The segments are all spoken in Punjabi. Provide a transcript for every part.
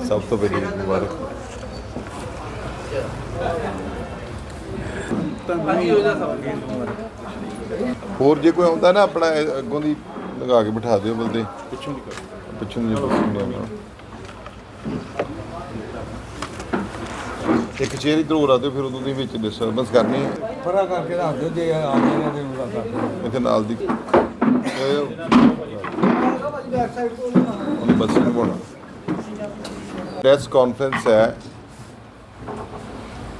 ਸਭ ਤੋਂ ਵੱਡੀ ਮੁਬਾਰਕ ਹੋਰ ਜੇ ਕੋਈ ਆਉਂਦਾ ਨਾ ਆਪਣਾ ਇਹ ਅੱਗੋਂ ਦੀ ਲਗਾ ਕੇ ਬਿਠਾ ਦਿਓ ਬਲਦੇ ਪਿੱਛੋਂ ਦੀ ਪਿੱਛੋਂ ਦੀ ਇੱਕ ਇਧਰ ਹੋ ਦਿਓ ਫਿਰ ਉਦੋਂ ਦੀ ਵਿੱਚ ਡਿਸਟਰਬੈਂਸ ਕਰਨੀ ਹੈ। ਫਰਾ ਕਰਕੇ ਰੱਖ ਦਿਓ ਜੇ ਆ ਜਾਏਗਾ ਤੇ ਉਹਦਾ ਕਰ ਦਿਓ। ਇੱਥੇ ਨਾਲ ਦੀ। ਉਹਨੇ ਬੱਸ ਨੂੰ ਬੋਣਾ ਪ੍ਰੈਸ ਕਾਨਫਰੰਸ ਹੈ।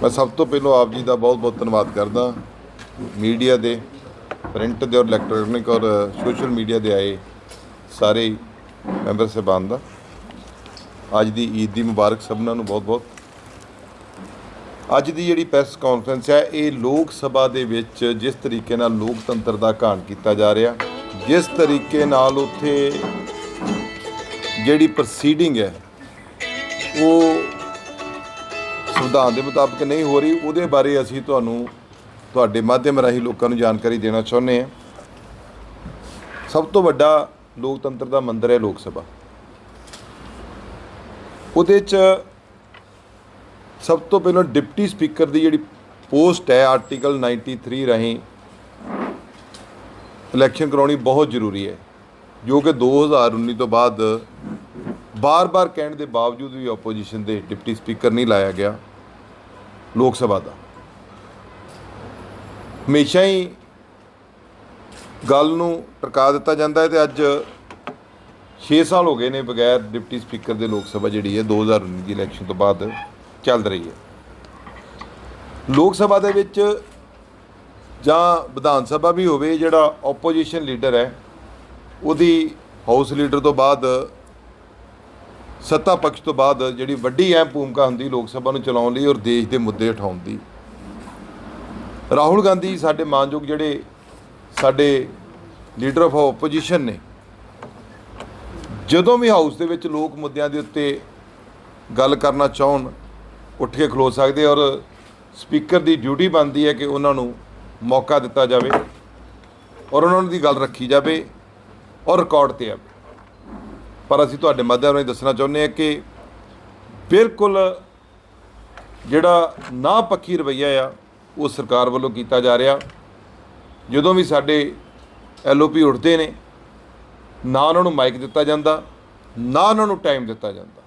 ਮੈਂ ਸਭ ਤੋਂ ਪਹਿਲਾਂ ਆਪ ਜੀ ਦਾ ਬਹੁਤ ਬਹੁਤ ਧੰਨਵਾਦ ਕਰਦਾ। ਮੀਡੀਆ ਦੇ ਪ੍ਰਿੰਟ ਦੇ ਔਰ ਇਲੈਕਟ੍ਰੋਨਿਕ ਔਰ ਸੋਸ਼ਲ ਮੀਡੀਆ ਦੇ ਆਏ ਸਾਰੇ ਮੈਂਬਰ ਸਾਹਿਬਾਨ ਦਾ। ਅੱਜ ਦੀ ਈਦ ਦੀ ਮੁਬਾਰਕ ਸਭਨਾਂ ਨੂੰ ਬਹੁਤ ਬਹੁਤ। ਅੱਜ ਦੀ ਜਿਹੜੀ ਪ੍ਰੈਸ ਕਾਨਫਰੰਸ ਹੈ, ਇਹ ਲੋਕ ਸਭਾ ਦੇ ਵਿੱਚ ਜਿਸ ਤਰੀਕੇ ਨਾਲ ਲੋਕਤੰਤਰ ਦਾ ਘਾਣ ਕੀਤਾ ਜਾ ਰਿਹਾ, ਜਿਸ ਤਰੀਕੇ ਨਾਲ ਉੱਥੇ ਜਿਹੜੀ ਪ੍ਰੋਸੀਡਿੰਗ ਹੈ ਉਹ ਸੰਵਿਧਾਨ ਦੇ ਮੁਤਾਬਕ ਨਹੀਂ ਹੋ ਰਹੀ, ਉਹਦੇ ਬਾਰੇ ਅਸੀਂ ਤੁਹਾਨੂੰ ਤੁਹਾਡੇ ਮਾਧਿਅਮ ਰਾਹੀਂ ਲੋਕਾਂ ਨੂੰ ਜਾਣਕਾਰੀ ਦੇਣਾ ਚਾਹੁੰਦੇ ਹਾਂ। ਸਭ ਤੋਂ ਵੱਡਾ ਲੋਕਤੰਤਰ ਦਾ ਮੰਦਰ ਹੈ ਲੋਕ ਸਭਾ। ਉਹਦੇ 'ਚ ਸਭ ਤੋਂ ਪਹਿਲਾਂ ਡਿਪਟੀ ਸਪੀਕਰ ਦੀ ਜਿਹੜੀ ਪੋਸਟ ਹੈ, ਆਰਟੀਕਲ 93 ਰਾਹੀਂ ਇਲੈਕਸ਼ਨ ਕਰਾਉਣੀ ਬਹੁਤ ਜ਼ਰੂਰੀ ਹੈ, ਜੋ ਕਿ 2019 ਤੋਂ ਬਾਅਦ ਬਾਰ-ਬਾਰ ਕਹਿਣ ਦੇ ਬਾਵਜੂਦ ਵੀ ਆਪੋਜੀਸ਼ਨ ਦੇ ਡਿਪਟੀ ਸਪੀਕਰ ਨਹੀਂ ਲਾਇਆ ਗਿਆ ਲੋਕ ਸਭਾ ਦਾ। ਹਮੇਸ਼ਾ ਹੀ ਗੱਲ ਨੂੰ ਟਰਕਾ ਦਿੱਤਾ ਜਾਂਦਾ ਹੈ ਤੇ ਅੱਜ 6 ਸਾਲ ਹੋ ਗਏ ਨੇ ਬਗੈਰ ਡਿਪਟੀ ਸਪੀਕਰ ਦੇ ਲੋਕ ਸਭਾ ਜਿਹੜੀ ਹੈ 2019 ਦੀ ਇਲੈਕਸ਼ਨ ਤੋਂ ਬਾਅਦ ਚੱਲ ਰਹੀ ਹੈ। ਲੋਕ ਸਭਾ ਦੇ ਵਿੱਚ ਜਾਂ ਵਿਧਾਨ ਸਭਾ ਵੀ ਹੋਵੇ, ਜਿਹੜਾ ਆਪੋਜੀਸ਼ਨ ਲੀਡਰ ਹੈ, ਉਹਦੀ ਹਾਊਸ ਲੀਡਰ ਤੋਂ ਬਾਅਦ ਸੱਤਾ ਪਕਸ਼ ਤੋਂ ਬਾਅਦ ਜਿਹੜੀ ਵੱਡੀ ਅਹਿਮ ਭੂਮਿਕਾ ਹੁੰਦੀ ਲੋਕ ਸਭਾ ਨੂੰ ਚਲਾਉਣ ਲਈ ਔਰ ਦੇਸ਼ ਦੇ ਮੁੱਦੇ ਉਠਾਉਣ ਦੀ। ਰਾਹੁਲ ਗਾਂਧੀ ਸਾਡੇ ਮਾਨਯੋਗ ਜਿਹੜੇ ਸਾਡੇ ਲੀਡਰ ਆਫ ਆਪੋਜੀਸ਼ਨ ਨੇ, ਜਦੋਂ ਵੀ ਹਾਊਸ ਦੇ ਵਿੱਚ ਲੋਕ ਮੁੱਦਿਆਂ ਦੇ ਉੱਤੇ ਗੱਲ ਕਰਨਾ ਚਾਹਣ, ਉੱਠ ਕੇ ਖਲੋ ਸਕਦੇ ਔਰ ਸਪੀਕਰ ਦੀ ਡਿਊਟੀ ਬਣਦੀ ਹੈ ਕਿ ਉਹਨਾਂ ਨੂੰ ਮੌਕਾ ਦਿੱਤਾ ਜਾਵੇ ਔਰ ਉਹਨਾਂ ਦੀ ਗੱਲ ਰੱਖੀ ਜਾਵੇ ਔਰ ਰਿਕਾਰਡ ਤੇ ਆਵੇ। ਪਰ ਅਸੀਂ ਤੁਹਾਡੇ ਮਾਧਿਅਮ ਰਾਹੀਂ ਦੱਸਣਾ ਚਾਹੁੰਦੇ ਹਾਂ ਕਿ ਬਿਲਕੁਲ ਜਿਹੜਾ ਨਾ ਪੱਖੀ ਰਵਈਆ ਆ, ਉਹ ਸਰਕਾਰ ਵੱਲੋਂ ਕੀਤਾ ਜਾ ਰਿਹਾ। ਜਦੋਂ ਵੀ ਸਾਡੇ ਐਲਓਪੀ ਉੱਠਦੇ ਨੇ, ਨਾ ਉਹਨਾਂ ਨੂੰ ਮਾਈਕ ਦਿੱਤਾ ਜਾਂਦਾ, ਨਾ ਉਹਨਾਂ ਨੂੰ ਟਾਈਮ ਦਿੱਤਾ ਜਾਂਦਾ,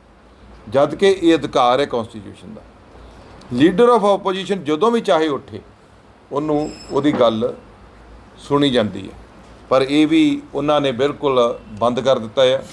ਜਦ ਕਿ ਇਹ ਅਧਿਕਾਰ ਹੈ ਕਨਸਟੀਟਿਊਸ਼ਨ ਦਾ। ਲੀਡਰ ਆਫ ਆਪੋਜੀਸ਼ਨ ਜਦੋਂ ਵੀ ਚਾਹੇ ਉੱਠੇ, ਉਹਨੂੰ ਉਹਦੀ ਗੱਲ ਸੁਣੀ ਜਾਂਦੀ ਹੈ। ਪਰ ਇਹ ਵੀ ਉਹਨਾਂ ਨੇ ਬਿਲਕੁਲ ਬੰਦ ਕਰ ਦਿੱਤਾ ਹੈ।